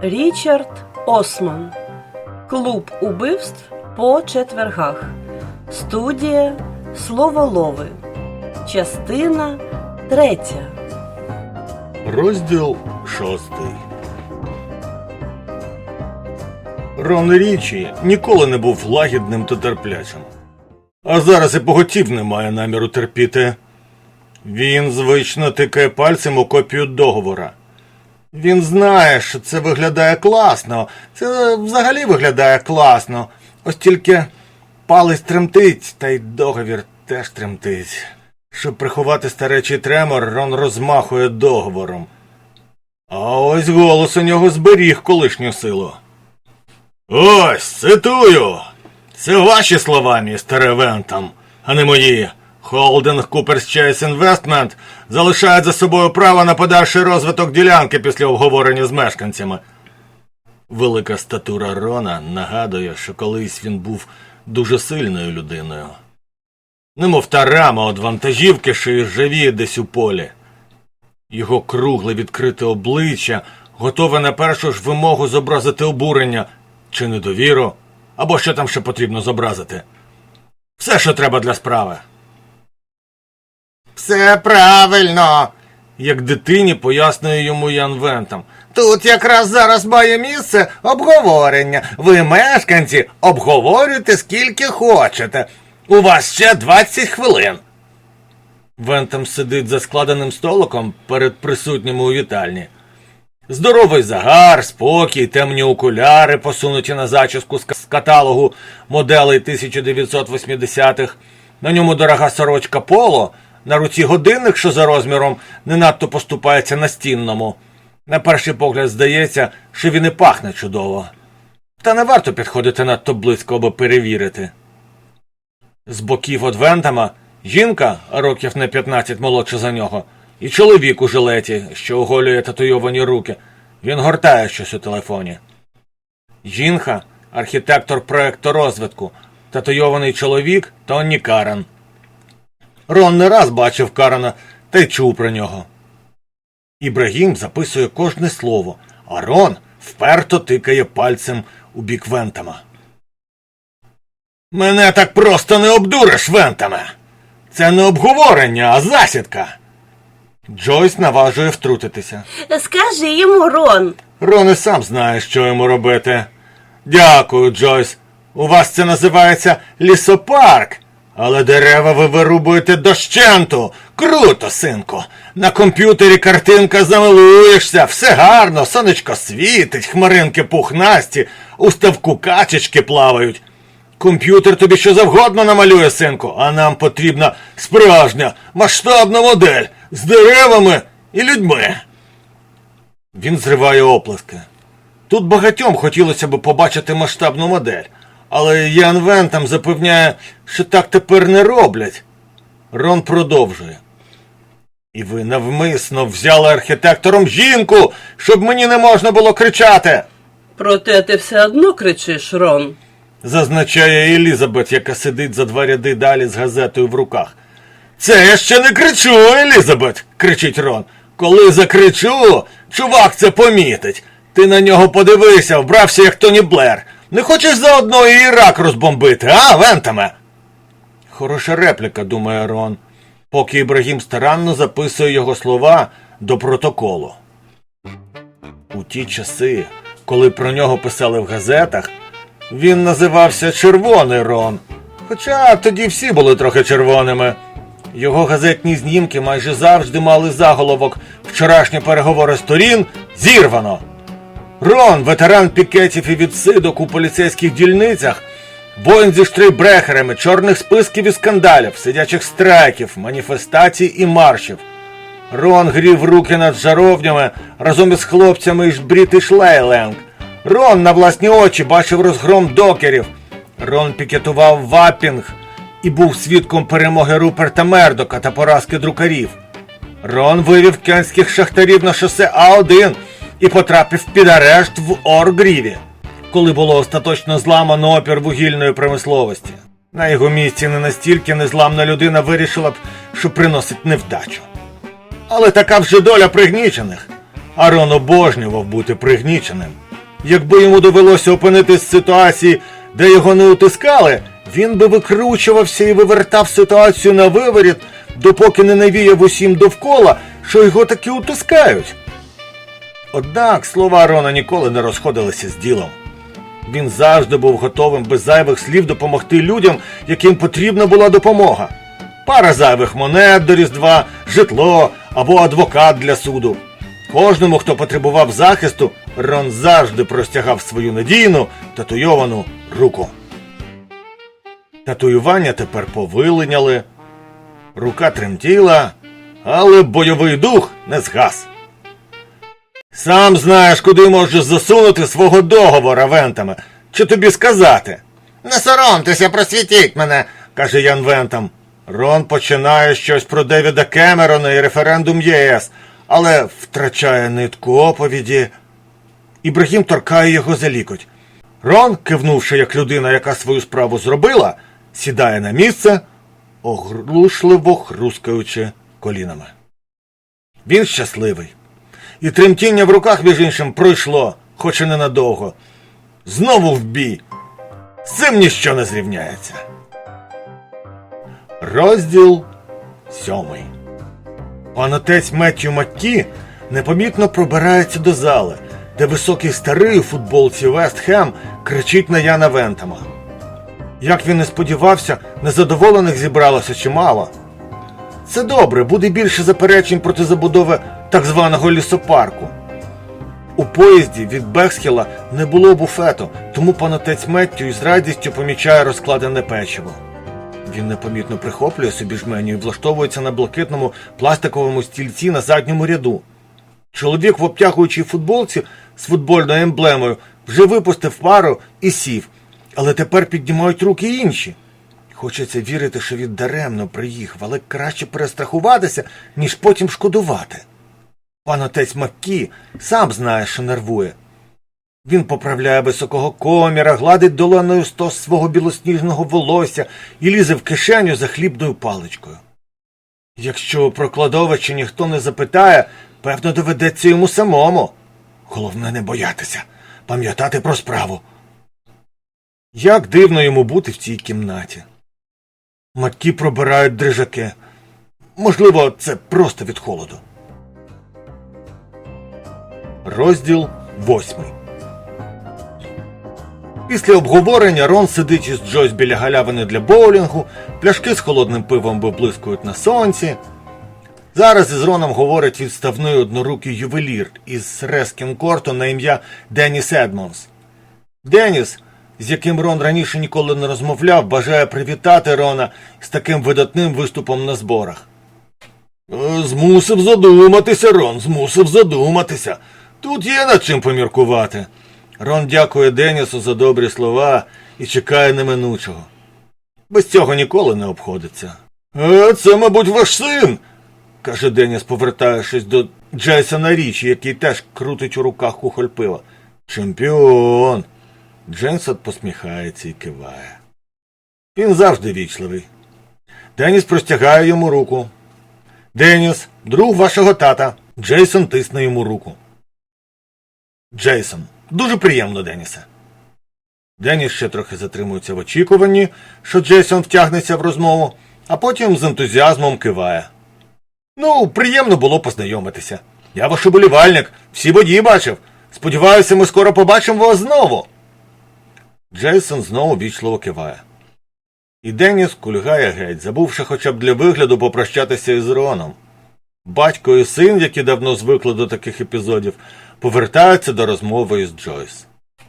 Річард Осман. Клуб убивств по четвергах. Студія Словолови. Частина третя. Розділ шостий. Рон Річі ніколи не був лагідним та терплячим. А зараз і поготів не має наміру терпіти. Він звично тикає пальцем у копію договора. Він знає, що це виглядає класно. Це взагалі виглядає класно. Ось тільки палець тремтить, та й договір теж тремтить. Щоб приховати старечий тремор, Рон розмахує договором. А ось голос у нього зберіг колишню силу. Ось, цитую. Це ваші слова, містере Вентам, а не мої. Холдинг Cooper's Chase Investment залишає за собою право на подальший розвиток ділянки після обговорення з мешканцями. Велика статура Рона нагадує, що колись він був дуже сильною людиною. Немов та рама від вантажівки, що й живі десь у полі. Його кругле відкрите обличчя готове на першу ж вимогу зобразити обурення чи недовіру, або що там ще потрібно зобразити. Все, що треба для справи. Все правильно, як дитині пояснює йому Ян Вентам. Тут якраз зараз має місце обговорення. Ви, мешканці, обговорюйте скільки хочете. У вас ще 20 хвилин. Вентам сидить за складеним столиком перед присутніми у вітальні. Здоровий загар, спокій, темні окуляри, посунуті на зачіску з каталогу моделей 1980-х. На ньому дорога сорочка поло, на руці годинник, що за розміром не надто поступається настінному. На перший погляд здається, що він і пахне чудово. Та не варто підходити надто близько, аби перевірити. З боків од Вентама жінка, років на 15 молодша за нього, і чоловік у жилеті, що оголює татуйовані руки. Він гортає щось у телефоні. Жінка архітектор проекту розвитку, татуйований чоловік Тонні Карен. Рон не раз бачив Карена та й чув про нього. Ібрагім записує кожне слово, а Рон вперто тикає пальцем у бік Вентама. Мене так просто не обдуриш, Вентаме. Це не обговорення, а засідка. Джойс наважує втрутитися. Скажи йому, Рон. Рон і сам знає, що йому робити. Дякую, Джойс. У вас це називається лісопарк. Але дерева ви вирубуєте дощенту. Круто, синку. На комп'ютері картинка замилуєшся, все гарно, сонечко світить, хмаринки пухнасті, у ставку качечки плавають. Комп'ютер тобі що завгодно намалює, синку, а нам потрібна справжня масштабна модель з деревами і людьми. Він зриває оплески. Тут багатьом хотілося б побачити масштабну модель, але Ян Вентам запевняє, що так тепер не роблять. Рон продовжує. І ви навмисно взяли архітектором жінку, щоб мені не можна було кричати, Проте ти все одно кричиш, Рон. зазначає Елізабет, яка сидить за два ряди далі з газетою в руках. Це я ще не кричу, Елізабет, кричить Рон. Коли закричу, чувак це помітить. Ти на нього подивися, вбрався як Тоні Блер. Не хочеш заодно і Ірак розбомбити, а, Вентаме? Хороша репліка, думає Рон, поки Ібрагім старанно записує його слова до протоколу. У ті часи, коли про нього писали в газетах, він називався Червоний Рон. Хоча тоді всі були трохи червоними. Його газетні знімки майже завжди мали заголовок Вчорашні переговори сторін зірвано. Рон, ветеран пікетів і відсидок у поліцейських дільницях, воїн зі штрейбрехерами, чорних списків і скандалів, сидячих страйків, маніфестацій і маршів. Рон грів руки над жаровнями разом із хлопцями із Брітиш Лейленг. Рон на власні очі бачив розгром докерів. Рон пікетував вапінг і був свідком перемоги Руперта Мердока та поразки друкарів. Рон вивів кенських шахтарів на шосе А1 і потрапив під арешт в Оргріві, коли було остаточно зламано опір вугільної промисловості. На його місці не настільки незламна людина вирішила б, що приносить невдачу. Але така вже доля пригнічених. а Рон обожнював бути пригніченим. Якби йому довелося опинитись в ситуації, де його не утискали, він би викручувався і вивертав ситуацію на виворіт, допоки не навіяв усім довкола, що його таки утискають. Однак слова Рона ніколи не розходилися з ділом. Він завжди був готовим без зайвих слів допомогти людям, яким потрібна була допомога. Пара зайвих монет до Різдва, житло або адвокат для суду. Кожному, хто потребував захисту, Рон завжди простягав свою надійну татуйовану руку. Татуювання тепер повилиняли, рука тремтіла, але бойовий дух не згас. Сам знаєш, куди можеш засунути свого договора вентами. Чи тобі сказати? Не соромтеся, просвітіть мене, каже Ян Вентам. Рон починає щось про Девіда Кемерона і референдум ЄС, але втрачає нитку оповіді. Ібрагім торкає його за лікоть. Рон, кивнувши як людина, яка свою справу зробила, сідає на місце, оглушливо хрускаючи колінами. Він щасливий. І тремтіння в руках, між іншим, пройшло, хоч і ненадовго. Знову в бій. З цим ніщо не зрівняється. Розділ сьомий. Пан отець Меттю Маккі непомітно пробирається до зали, де високий старий у футболці Вест Хем кричить на Яна Вентама. Як він не сподівався, незадоволених зібралося чимало. Це добре, буде більше заперечень проти забудови так званого лісопарку. У поїзді від Бексхіла не було буфету, тому пан отець Меттю із радістю помічає розкладене печиво. Він непомітно прихоплює собі жменю і влаштовується на блакитному пластиковому стільці на задньому ряду. Чоловік в обтягуючій футболці з футбольною емблемою вже випустив пару і сів, але тепер піднімають руки інші. Хочеться вірити, що він даремно приїхав, але краще перестрахуватися, ніж потім шкодувати. Пан отець Маккі сам знає, що нервує. Він поправляє високого коміра, гладить долоною стос свого білосніжного волосся і лізе в кишеню за хлібною паличкою. Якщо про кладовище ніхто не запитає, певно, доведеться йому самому. Головне не боятися, пам'ятати про справу. Як дивно йому бути в цій кімнаті. Маткі пробирають дрижаки. Можливо, це просто від холоду. Розділ восьмий. Після обговорення Рон сидить із Джойс біля галявини для боулінгу, пляшки з холодним пивом виблискують на сонці. Зараз із Роном говорить відставний однорукий ювелір із Рескін-Корту на ім'я Деніс Едмонс. Деніс, з яким Рон раніше ніколи не розмовляв, бажає привітати Рона з таким видатним виступом на зборах. «Е, Змусив задуматися, Рон, змусив задуматися. Тут є над чим поміркувати. Рон дякує Денісу за добрі слова і чекає неминучого. Без цього ніколи не обходиться. «Е, це, мабуть, ваш син, каже Деніс, повертаючись до Джейсона Річі, який теж крутить у руках кухоль пива. Чемпіон. Джейсон посміхається і киває. Він завжди вічливий. Деніс простягає йому руку. Деніс, друг вашого тата. Джейсон тисне йому руку. Джейсон. Дуже приємно, Денісе. Деніс ще трохи затримується в очікуванні, що Джейсон втягнеться в розмову, а потім з ентузіазмом киває. Ну, приємно було познайомитися. Я ваш уболівальник, всі бої бачив. Сподіваюся, ми скоро побачимо вас знову. Джейсон знову вічливо киває. І Деніс кульгає геть, забувши хоча б для вигляду попрощатися із Роном. Батько і син, які давно звикли до таких епізодів, повертаються до розмови із Джойс.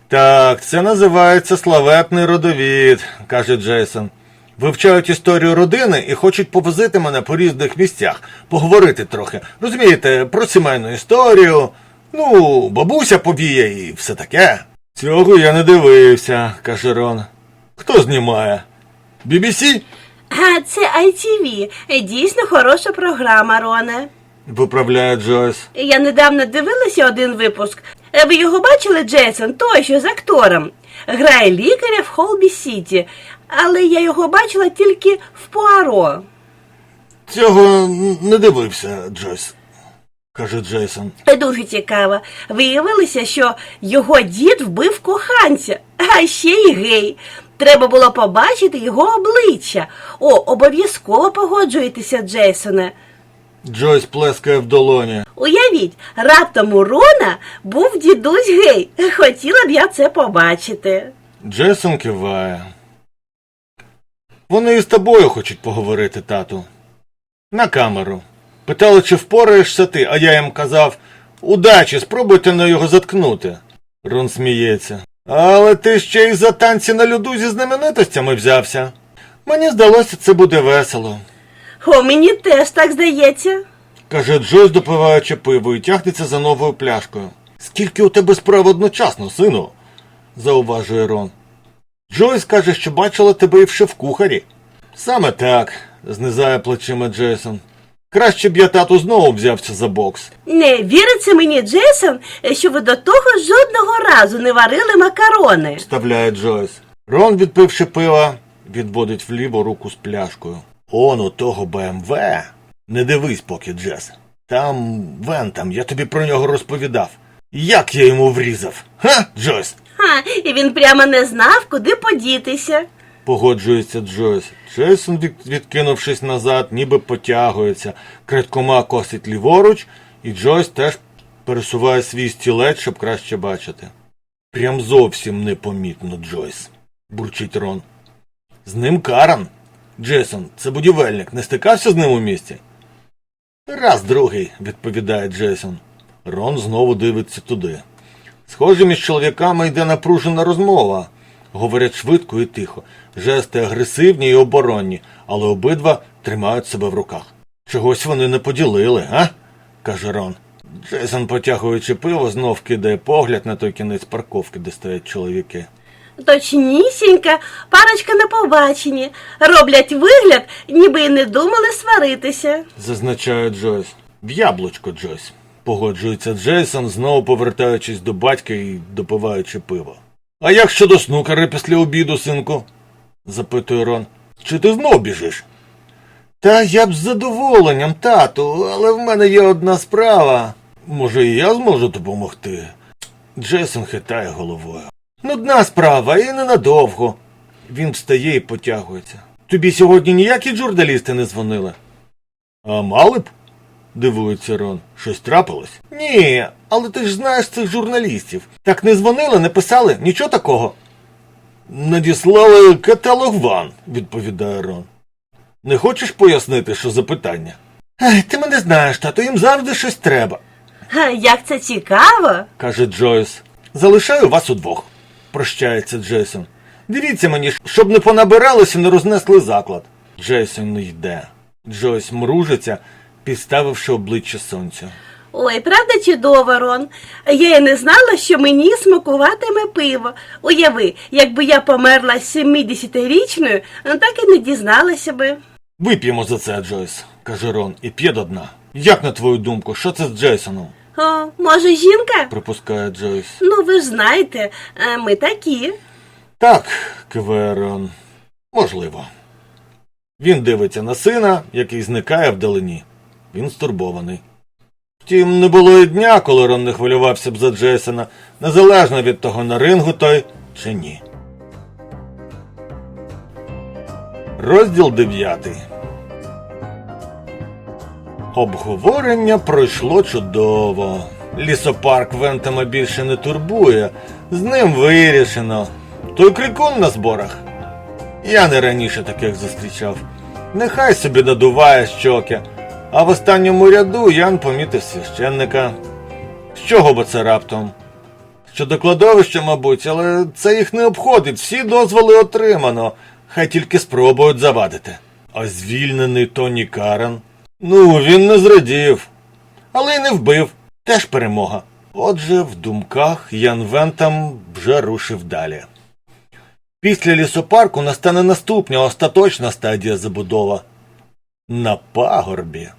Так, це називається славетний родовід, каже Джейсон. Вивчають історію родини і хочуть повозити мене по різних місцях, поговорити трохи. Розумієте, про сімейну історію. Ну, бабуся повіє і все таке. Цього я не дивився, каже Рон. Хто знімає? BBC? А це ITV. Дійсно хороша програма, Роне. Виправляє Джойс. Я недавно дивилася один випуск. Е, Ви його бачили, Джейсон? Той, що з актором. Грає лікаря в Холбі Сіті, але я його бачила тільки в Пуаро. Цього не дивився, Джойс. каже Джейсон. Дуже цікаво. Виявилося, що його дід вбив коханця, а ще й гей. Треба було побачити його обличчя. О, обов'язково погоджуєтеся, Джейсоне. Джойс плескає в долоні. Уявіть, раптом у Рона був дідусь гей. Хотіла б я це побачити. Джейсон киває. Вони із тобою хочуть поговорити, тату. На камеру. Питали, чи впораєшся ти, а я їм казав удачі, спробуйте на його заткнути. Рон сміється. Але ти ще й за танці на льоду зі знаменитостями взявся. Мені здалося, це буде весело, О, мені теж так здається. каже Джойс, допиваючи пиво, і тягнеться за новою пляшкою. Скільки у тебе справ одночасно, сину? зауважує Рон. Джойс каже, що бачила тебе і в шеф-кухарі. Саме так, знизає плечима Джейсон. Краще б я тату знову взявся за бокс. Не віриться мені, Джейсон, що ви до того жодного разу не варили макарони. вставляє Джойс. Рон, відпивши пива, відводить вліво руку з пляшкою. Он у того БМВ. Не дивись поки, Джес. Там Вентам, я тобі про нього розповідав. Як я йому врізав? Ха, Джойс? Ха, і він прямо не знав, куди подітися. Погоджується Джойс. Джейсон, відкинувшись назад, ніби потягується, крадькома косить ліворуч, і Джойс теж пересуває свій стілець, щоб краще бачити. Прям зовсім непомітно, Джойс, бурчить Рон. З ним Каран. Джейсон, це будівельник, не стикався з ним у місті? Раз другий, відповідає Джейсон. Рон знову дивиться туди. Схоже, між чоловіками йде напружена розмова. Говорять швидко і тихо, жести агресивні і оборонні, але обидва тримають себе в руках. Чогось вони не поділили, а? каже Рон. Джейсон, потягуючи пиво, знов кидає погляд на той кінець парковки, де стоять чоловіки. Точнісінька, парочка на побаченні. Роблять вигляд, ніби й не думали сваритися. Зазначає Джойс. В яблучко, Джойс. Погоджується Джейсон, знову повертаючись до батька і допиваючи пиво. А як щодо снукера після обіду, синку? запитує Рон. Чи ти знов біжиш? Та я б з задоволенням, тату, але в мене є одна справа. Може, і я зможу допомогти? Джейсон хитає головою. Нудна справа і ненадовго. Він встає і потягується. Тобі сьогодні ніякі журналісти не дзвонили? А мали б? Дивується Рон. Щось трапилось? Ні, але ти ж знаєш цих журналістів. Так не дзвонили, не писали, нічого такого. Надіслали каталог ван, відповідає Рон. Не хочеш пояснити, що за питання? Ай, ти мене знаєш, тато, їм завжди щось треба, як це цікаво. каже Джойс. Залишаю вас удвох, прощається Джейсон. Дивіться мені, щоб не понабиралися, не рознесли заклад. Джейсон не йде. Джойс мружиться, підставивши обличчя сонцю. Ой, правда чудово, Рон. Я й не знала, що мені смакуватиме пиво. Уяви, якби я померла 70-річною, ну, так і не дізналася би. Вип'ємо за це, Джойс, каже Рон, і п'є до дна. Як на твою думку, що це з Джейсоном? О, може, жінка? припускає Джойс. Ну, ви ж знаєте, е, ми такі. Так, киває Рон. Можливо. Він дивиться на сина, який зникає вдалині. Він стурбований. Втім, не було і дня, коли Рон не хвилювався б за Джейсона, незалежно від того, на рингу той чи ні. Розділ дев'ятий. Обговорення пройшло чудово. Лісопарк Вентама більше не турбує. З ним вирішено. Той крикун на зборах. Я не раніше таких зустрічав. Нехай собі надуває щоки. А в останньому ряду Ян помітив священника. З чого бо це раптом? Щодо кладовища, мабуть, але це їх не обходить. Всі дозволи отримано. Хай тільки спробують завадити. А звільнений Тоні Карен? Ну, він не зрадів. Але й не вбив. Теж перемога. Отже, в думках Ян Вентам вже рушив далі. Після лісопарку настане наступна остаточна стадія забудова. На пагорбі.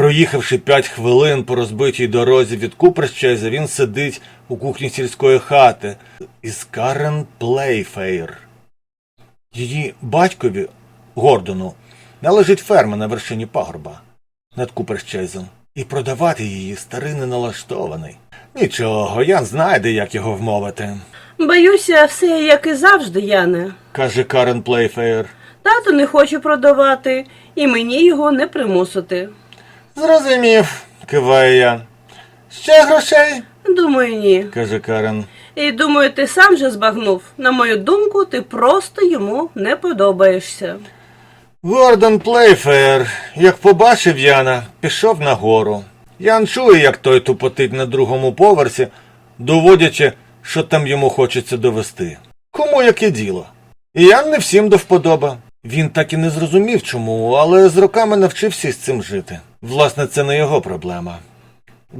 Проїхавши п'ять хвилин по розбитій дорозі від Куперщеза, він сидить у кухні сільської хати із Карен Плейфейр. Її батькові Гордону належить ферма на вершині пагорба над Куперщезом. І продавати її старий не налаштований. Нічого, Ян знайде, як його вмовити, Боюся, все як і завжди, Яне. каже Карен Плейфеєр. Тато не хоче продавати, і мені його не примусити. Зрозумів, киває Ян. Ще грошей? Думаю, ні. каже Карен. І думаю, ти сам же збагнув. На мою думку, ти просто йому не подобаєшся. Гордон Плейфеєр, як побачив Яна, пішов нагору. Ян чує, як той тупотить на другому поверсі, доводячи, що там йому хочеться довести. Кому яке діло? І Ян не всім до вподоба. Він так і не зрозумів чому, але з роками навчився з цим жити. Власне, це не його проблема.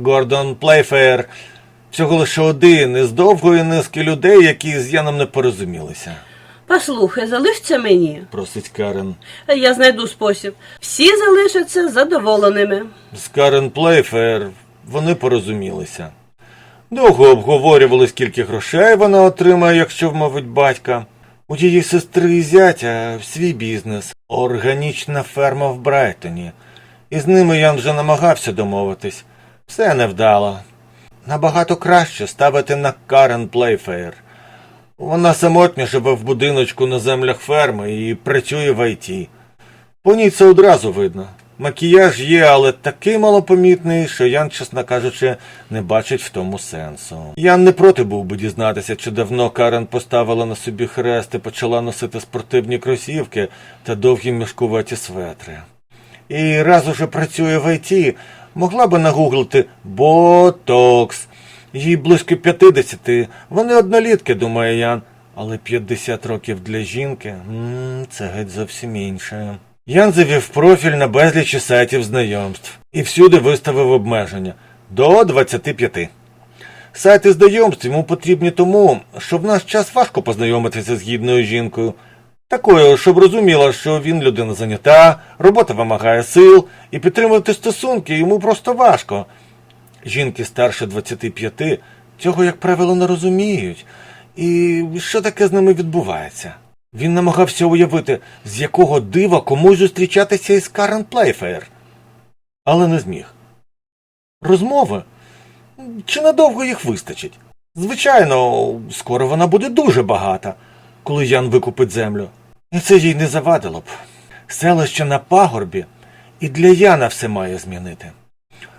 Гордон Плейфеєр всього лише один із довгої низки людей, які з Яном не порозумілися, Послухай, залиш це мені. просить Карен. Я знайду спосіб. Всі залишаться задоволеними. З Карен Плейфер вони порозумілися. Довго обговорювали, скільки грошей вона отримає, якщо вмовить батька. У її сестри і зятя свій бізнес, органічна ферма в Брайтоні. І з ними Ян вже намагався домовитись. Все невдало. Набагато краще ставити на Карен Плейфеєр. Вона самотня живе в будиночку на землях ферми і працює в ІТ. По ній це одразу видно. Макіяж є, але такий малопомітний, що Ян, чесно кажучи, не бачить в тому сенсу. Ян не проти був би дізнатися, чи давно Карен поставила на собі хрест і почала носити спортивні кросівки та довгі мішкуваті светри. І раз уже працює в ІТ, могла би нагуглити ботокс. Їй близько 50, вони однолітки, думає Ян. Але 50 років для жінки це геть зовсім інше. Ян завів профіль на безлічі сайтів знайомств і всюди виставив обмеження до 25. Сайти знайомств йому потрібні тому, що в наш час важко познайомитися з гідною жінкою. Такою, щоб розуміла, що він людина зайнята, робота вимагає сил, і підтримувати стосунки йому просто важко. Жінки старше 25 цього, як правило, не розуміють. І що таке з ними відбувається? Він намагався уявити, з якого дива комусь зустрічатися із Карен Плейфеєр. Але не зміг. Розмови? Чи надовго їх вистачить? Звичайно, скоро вона буде дуже багата, коли Ян викупить землю. І це їй не завадило б. Селище на пагорбі і для Яна все має змінити.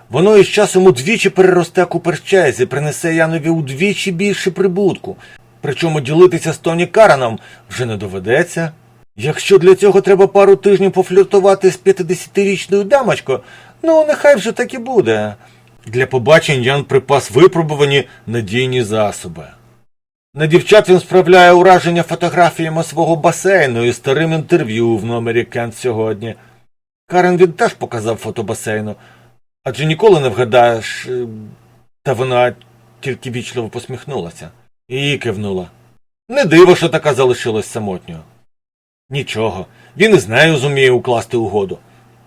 Воно із часом удвічі переросте куперщез і принесе Янові удвічі більше прибутку. Причому ділитися з Тоні Караном вже не доведеться. Якщо для цього треба пару тижнів пофліртувати з 50-річною дамочкою, ну нехай вже так і буде. Для побачень Ян припас випробувані надійні засоби. На дівчат він справляє ураження фотографіями свого басейну і старим інтерв'ю в номері Кент сьогодні. Карен він теж показав фото басейну, адже ніколи не вгадаєш. е, Та вона тільки вічливо посміхнулася і кивнула. Не диво, що така залишилась самотньою. Нічого, він і з нею зуміє укласти угоду.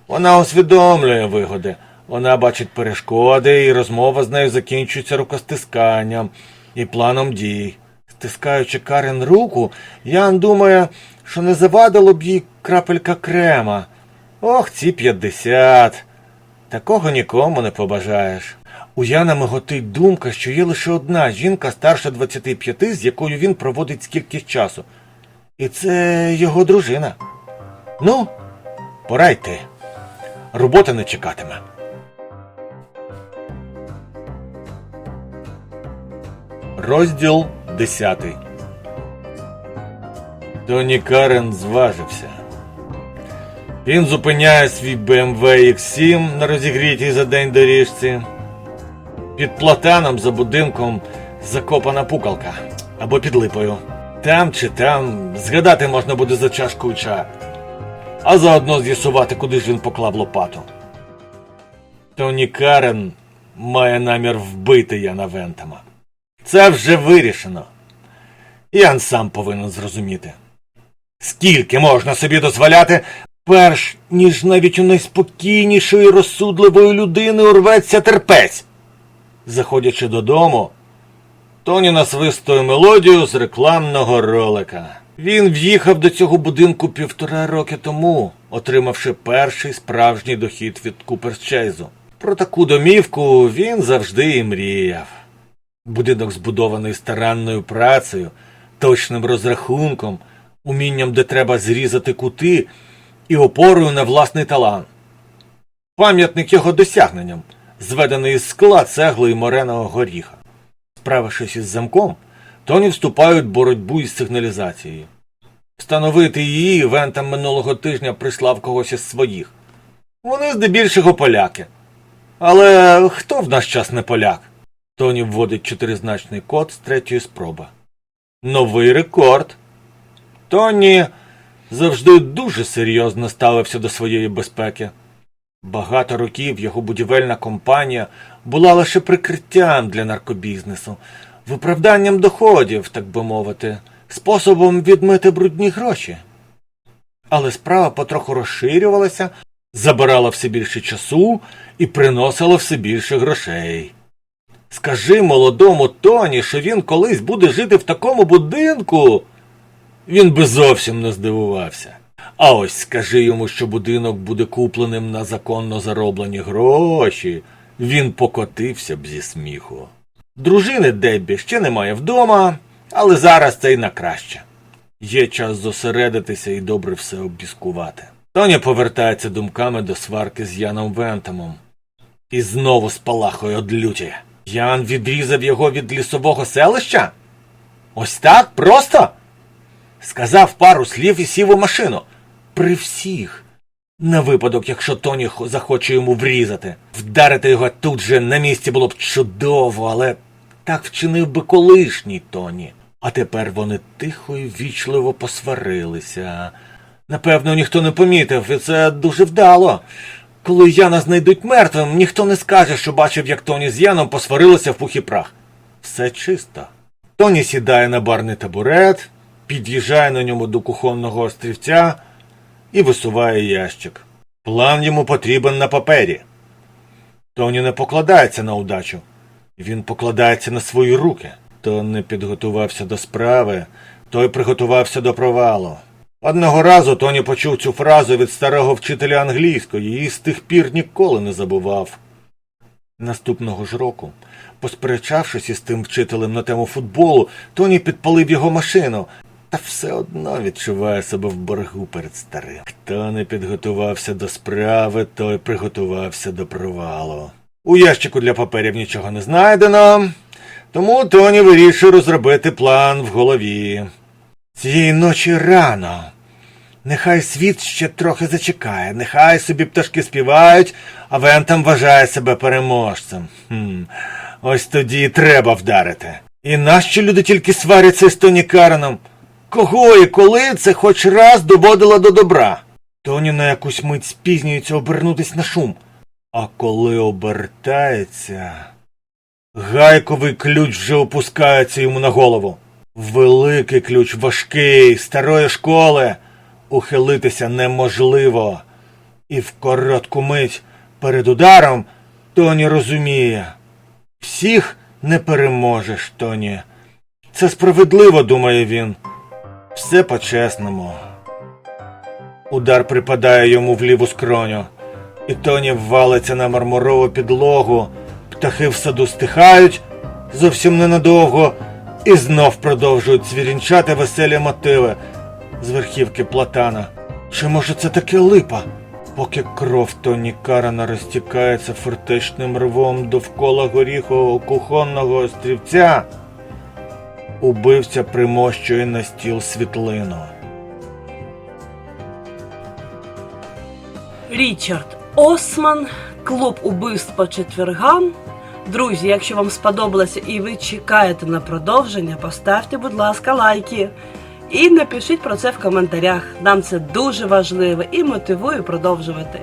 Вона усвідомлює вигоди, вона бачить перешкоди, і розмова з нею закінчується рукостисканням і планом дій. Стискаючи Карен руку, Ян думає, що не завадило б їй крапелька крема. Ох, ці п'ятдесят. Такого нікому не побажаєш. У Яна миготить думка, що є лише одна жінка старша 25, з якою він проводить скільки часу. І це його дружина. Ну, пора йти. Робота не чекатиме. Розділ 10 Тоні Карен зважився. Він зупиняє свій BMW X7 на розігрітій за день доріжці. Під платаном за будинком закопана пукалка або під липою. Там чи там згадати можна буде за чашкою чаю, а заодно з'ясувати, куди ж він поклав лопату. Тоні Карен має намір вбити Яна Вентема. Це вже вирішено. Ян сам повинен зрозуміти. Скільки можна собі дозволяти, перш ніж навіть у найспокійнішої розсудливої людини урветься терпець. Заходячи додому, Тоні насвистує мелодію з рекламного ролика. Він в'їхав до цього будинку півтора роки тому, отримавши перший справжній дохід від Куперчейзу. Про таку домівку він завжди і мріяв. Будинок збудований старанною працею, точним розрахунком, умінням, де треба зрізати кути і опорою на власний талант. Пам'ятник його досягненням, зведений із скла, цегли і мореного горіха. Справившись із замком, Тоні вступають в боротьбу із сигналізацією. Встановити її Вентам минулого тижня прислав когось із своїх. Вони здебільшого поляки. Але хто в наш час не поляк? Тоні вводить чотиризначний код з третьої спроби. Новий рекорд. Тоні завжди дуже серйозно ставився до своєї безпеки. Багато років його будівельна компанія була лише прикриттям для наркобізнесу, виправданням доходів, так би мовити, способом відмити брудні гроші. Але справа потроху розширювалася, забирала все більше часу і приносила все більше грошей. Скажи молодому Тоні, що він колись буде жити в такому будинку. Він би зовсім не здивувався. А ось скажи йому, що будинок буде купленим на законно зароблені гроші. Він покотився б зі сміху. Дружини Деббі ще немає вдома, але зараз це й на краще. Є час зосередитися і добре все обіскувати. Тоня повертається думками до сварки з Яном Вентомом. І знову спалахує од люті. Ян відрізав його від лісового селища? Ось так просто? Сказав пару слів і сів у машину. При всіх. На випадок, якщо Тоні захоче йому врізати. Вдарити його тут же на місці було б чудово, але так вчинив би колишній Тоні. А тепер вони тихо і вічливо посварилися. Напевно, ніхто не помітив, і це дуже вдало. Коли Яна знайдуть мертвим, ніхто не скаже, що бачив, як Тоні з Яном посварилися в пух і прах. Все чисто. Тоні сідає на барний табурет, під'їжджає на ньому до кухонного острівця і висуває ящик. План йому потрібен на папері. Тоні не покладається на удачу. Він покладається на свої руки. То не підготувався до справи, той приготувався до провалу. Одного разу Тоні почув цю фразу від старого вчителя англійської і з тих пір ніколи не забував. Наступного ж року, посперечавшись із тим вчителем на тему футболу, Тоні підпалив його машину, та все одно відчуває себе в боргу перед старим. Хто не підготувався до справи, той приготувався до провалу. У ящику для паперів нічого не знайдено, тому Тоні вирішує розробити план в голові. Цієї ночі рано. Нехай світ ще трохи зачекає, нехай собі пташки співають, а Вентам вважає себе переможцем. Хм. Ось тоді і треба вдарити. І нащо люди тільки сваряться з Тоні Кареном? Кого і коли це хоч раз доводило до добра? Тоні на якусь мить спізнюється обернутись на шум. А коли обертається. Гайковий ключ вже опускається йому на голову. Великий ключ важкий, старої школи. Ухилитися неможливо. І в коротку мить перед ударом Тоні розуміє. Всіх не переможеш, Тоні. Це справедливо, думає він. Все по-чесному. Удар припадає йому в ліву скроню, і Тоні валиться на мармурову підлогу. Птахи в саду стихають зовсім ненадовго і знов продовжують цвірінчати веселі мотиви з верхівки платана. Чи може це таке липа? Поки кров Тоні Карана розтікається фортечним рвом довкола горіхового кухонного острівця, убивця примощує на стіл світлину. Річард Осман, клуб убивств по четвергам. Друзі, якщо вам сподобалося і ви чекаєте на продовження, поставте, будь ласка, лайки. І напишіть про це в коментарях. Нам це дуже важливо і мотивує продовжувати.